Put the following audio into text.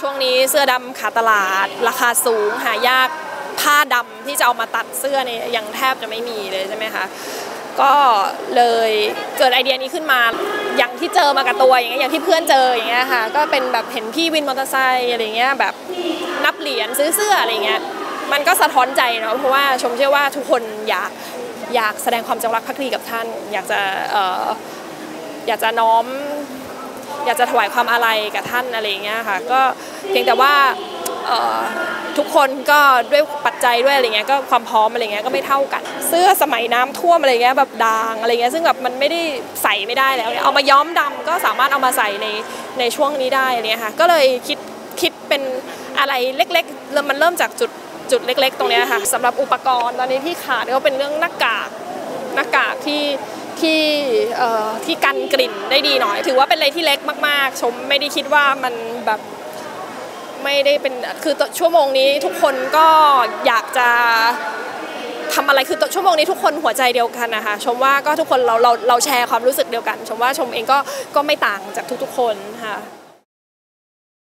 ช่วงนี้เสื้อดำขาตลาด ราคาสูงหายากผ้าดำที่จะเอามาตัดเสื้อเนี่ยยังแทบจะไม่มีเลยใช่ไหมคะก็เลยเกิดไอเดียนี้ขึ้นมาอย่างที่เจอมากับตัวอย่างเงี้ยอย่างที่เพื่อนเจออย่างเงี้ยค่ะก็เป็นแบบเห็นพี่วินมอเตอร์ไซค์อะไรเงี้ยแบบนับเหรียญซื้อเสื้ออะไรเงี้ยมันก็สะท้อนใจเนาะเพราะว่าชมเชื่อว่าทุกคนอยากอยากแสดงความจงรักภักดีกับท่าน อยากจะอออยากจะน้อม อยากจะถวายความอาลัยกับท่านอะไรอย่างเงี้ยค่ะก็เพียงแต่ว่าทุกคนก็ด้วยปัจจัยด้วยอะไรเงี้ยก็ความพร้อมอะไรเงี้ยก็ไม่เท่ากัน เสื้อสมัยน้ำท่วมอะไรเงี้ยแบบด่างอะไรเงี้ยซึ่งแบบมันไม่ได้ใส่ไม่ได้แล้วเอามาย้อมดำก็สามารถเอามาใส่ในในช่วงนี้ได้อะไรเนี่ยค่ะก็เลยคิดคิดเป็นอะไรเล็กๆมมันเริ่มจากจุดจุดเล็ก ๆ ตรงเนี้ยค่ะสำหรับอุปกรณ์ตอนนี้ที่ขาดก็เป็นเรื่องหน้ากากหน้ากากที่ ที่ที่กันกลิ่นได้ดีหน่อย ถือว่าเป็นอะไรที่เล็กมากๆ ชมไม่ได้คิดว่ามันแบบไม่ได้เป็นคือชั่วโมงนี้ทุกคนก็อยากจะทำอะไรคือชั่วโมงนี้ทุกคนหัวใจเดียวกันนะคะชมว่าก็ทุกคนเราเราเราแชร์ความรู้สึกเดียวกัน ชมว่าชมเองก็ก็ไม่ต่างจากทุกๆคนค่ะ